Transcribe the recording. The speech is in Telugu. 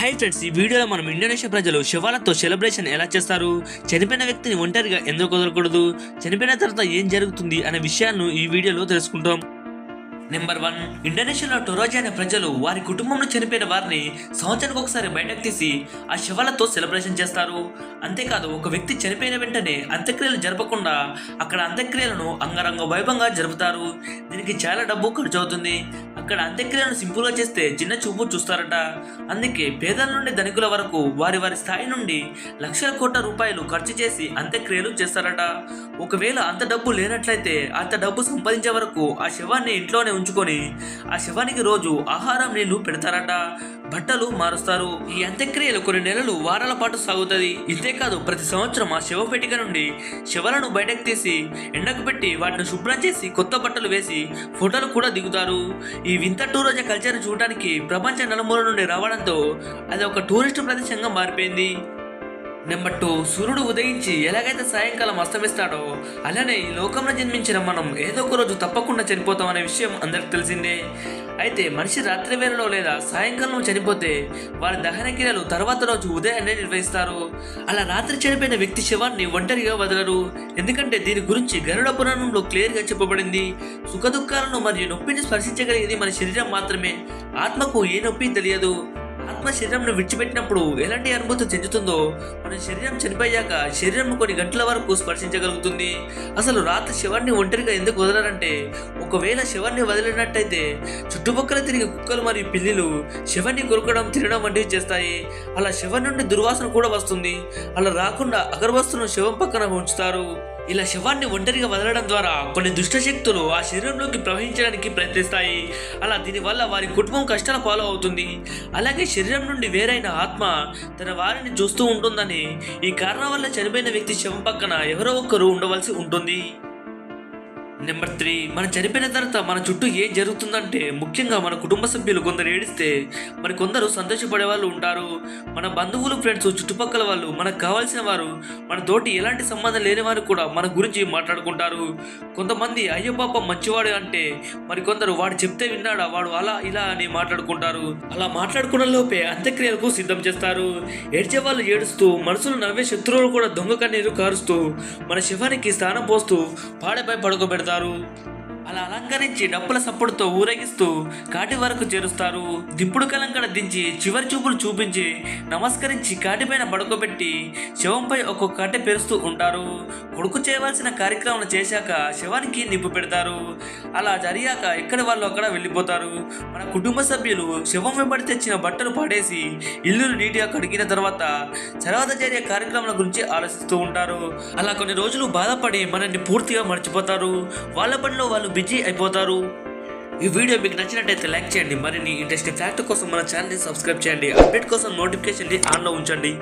హై ఫ్రెండ్స్ ఈ వీడియోలో మనం ఇండోనేషియా ప్రజలు శివాలతో సెలబ్రేషన్ ఎలా చేస్తారు? చనిపోయిన వ్యక్తిని ఒంటరిగా ఎందుకు వదలకూడదు? చనిపోయిన తర్వాత ఏం జరుగుతుంది అనే విషయాలను ఈ వీడియోలో తెలుసుకుంటాం. నెంబర్ వన్ ఇండోనేషియాలో టొరోజా అనే ప్రజలు వారి కుటుంబంలో చనిపోయిన వారిని సంవత్సరానికి ఒకసారి బయటకు తీసి ఆ శవాలతో సెలబ్రేషన్ చేస్తారు. అంతేకాదు ఒక వ్యక్తి చనిపోయిన వెంటనే అంత్యక్రియలు జరపకుండా అక్కడ అంత్యక్రియలను అంగరంగ వైభవంగా జరుపుతారు. దీనికి చాలా డబ్బు ఖర్చు అవుతుంది. అక్కడ అంత్యక్రియలను సింపుల్గా చేస్తే చిన్న చూపు చూస్తారట. అందుకే పేదల నుండి ధనికుల వరకు వారి వారి స్థాయి నుండి లక్షల కోట్ల రూపాయలు ఖర్చు చేసి అంత్యక్రియలు చేస్తారట. ఒకవేళ అంత డబ్బు లేనట్లయితే అంత డబ్బు సంపాదించే వరకు ఆ శవాన్ని ఇంట్లోనే ఉంచుకొని ఆ శవానికి రోజు ఆహారం నీళ్ళు పెడతారట. బట్టలు మారుస్తారు. ఈ అంత్యక్రియలు కొన్ని నెలలు వారాల పాటు సాగుతుంది. ఇంతేకాదు ప్రతి సంవత్సరం ఆ శవ పెట్టిక నుండి శవాలను బయటకు తీసి ఎండకు పెట్టి వాటిని శుభ్రం చేసి కొత్త బట్టలు వేసి ఫోటోలు కూడా దిగుతారు. ఈ వింత టూరిజం కల్చర్ చూడడానికి ప్రపంచ నలుమూల నుండి రావడంతో అది ఒక టూరిస్ట్ ప్రదేశంగా మారిపోయింది. నెంబర్ టూ సూర్యుడు ఉదయించి ఎలాగైతే సాయంకాలం అస్తమిస్తాడో అలానే ఈ లోకంలో జన్మించిన మనం ఏదో ఒక రోజు తప్పకుండా చనిపోతాం అనే విషయం అందరికి తెలిసిందే. అయితే మనిషి రాత్రి వేళలో లేదా సాయంకాలం చనిపోతే వారి దహన క్రియలు తర్వాత రోజు ఉదయాన్నే నిర్వహిస్తారు. అలా రాత్రి చనిపోయిన వ్యక్తి శవాన్ని ఒంటరిగా వదలరు. ఎందుకంటే దీని గురించి గరుడ పురాణంలో క్లియర్గా చెప్పబడింది. సుఖ దుఃఖాలను మరియు నొప్పిని స్పర్శించగలిగేది మన శరీరం మాత్రమే. ఆత్మకు ఏ నొప్పి తెలియదు. ఆత్మ శరీరంను విడిచిపెట్టినప్పుడు ఎలాంటి అనుభూతి చెందుతుందో మన శరీరం చనిపోయాక శరీరం కొన్ని గంటల వరకు స్పర్శించగలుగుతుంది. అసలు రాత్రి శవాన్ని ఒంటరిగా ఎందుకు వదలరంటే ఒకవేళ శవాన్ని వదిలినట్టయితే చుట్టుపక్కల తిరిగి కుక్కలు మరియు పిల్లిలు శవాన్ని కొరకడం తినడం వంటివి చేస్తాయి. అలా శవం నుండి దుర్వాసన కూడా వస్తుంది. అలా రాకుండా అగరవస్తును శవం పక్కన ఉంచుతారు. ఇలా శవాన్ని ఒంటరిగా వదలడం ద్వారా కొన్ని దుష్ట శక్తులు ఆ శరీరంలోకి ప్రవహించడానికి ప్రయత్నిస్తాయి. అలా దీనివల్ల వారి కుటుంబం కష్టాల పాలు అవుతుంది అలాగే శరీరం నుండి వేరైన ఆత్మ తన వారిని చూస్తూ ఉంటుందని ఈ కారణం వల్ల చనిపోయిన వ్యక్తి శవం పక్కన ఎవరో ఒక్కరు ఉండవలసి ఉంటుంది. నెంబర్ త్రీ మనం చనిపోయిన తర్వాత మన చుట్టూ ఏం జరుగుతుందంటే ముఖ్యంగా మన కుటుంబ సభ్యులు కొందరు ఏడిస్తే మరి కొందరు సంతోషపడే వాళ్ళు ఉంటారు. మన బంధువులు ఫ్రెండ్స్ చుట్టుపక్కల వాళ్ళు మనకు కావాల్సిన వారు మన తోటి ఎలాంటి సంబంధం లేని వారు కూడా మన గురించి మాట్లాడుకుంటారు. కొంతమంది అయ్యో పాప మంచివాడు అంటే మరి కొందరు వాడు చెప్తే విన్నాడా వాడు అలా ఇలా అని మాట్లాడుకుంటారు. అలా మాట్లాడుకున్న లోపే అంత్యక్రియలకు సిద్ధం చేస్తారు. ఏడ్చే వాళ్ళు ఏడుస్తూ మనసులు నవ్వే శత్రువులు కూడా దొంగ కన్నీరు కారుస్తూ మన శివానికి స్థానం పోస్తూ పాడపై పడుకోబెడతారు. દારૂ అలా అలంకరించి డప్పుల సప్పుడుతో ఊరేగిస్తూ కాటి వరకు చేరుస్తారు. దిప్పుడు కలంకడ దించి చివరి చూపులు చూపించి నమస్కరించి కాటిపైన పడుకోబెట్టి శవంపై ఒక్కొక్క కట్టె పెరుస్తూ ఉంటారు. కొడుకు చేయవలసిన కార్యక్రమం చేశాక శవానికి నిప్పు పెడతారు. అలా జరిగాక ఎక్కడ వాళ్ళు అక్కడ వెళ్ళిపోతారు. మన కుటుంబ సభ్యులు శవం వెంబడి తెచ్చిన బట్టలు పాడేసి ఇల్లు నీటిగా కడిగిన తర్వాత తర్వాత జరిగే కార్యక్రమాల గురించి ఆలోచిస్తూ ఉంటారు. అలా కొన్ని రోజులు బాధపడి మనల్ని పూర్తిగా మర్చిపోతారు. వాళ్ళ పనిలో వాళ్ళు బిజీ అయిపోతారు. ఈ వీడియో మీకు నచ్చినట్టయితే లైక్ చేయండి. మరిన్ని ఇంట్రెస్టింగ్ ఫ్యాక్ట్ కోసం మన ఛానల్ని సబ్స్క్రైబ్ చేయండి. అప్డేట్ కోసం నోటిఫికేషన్ ఆన్లో ఉంచండి.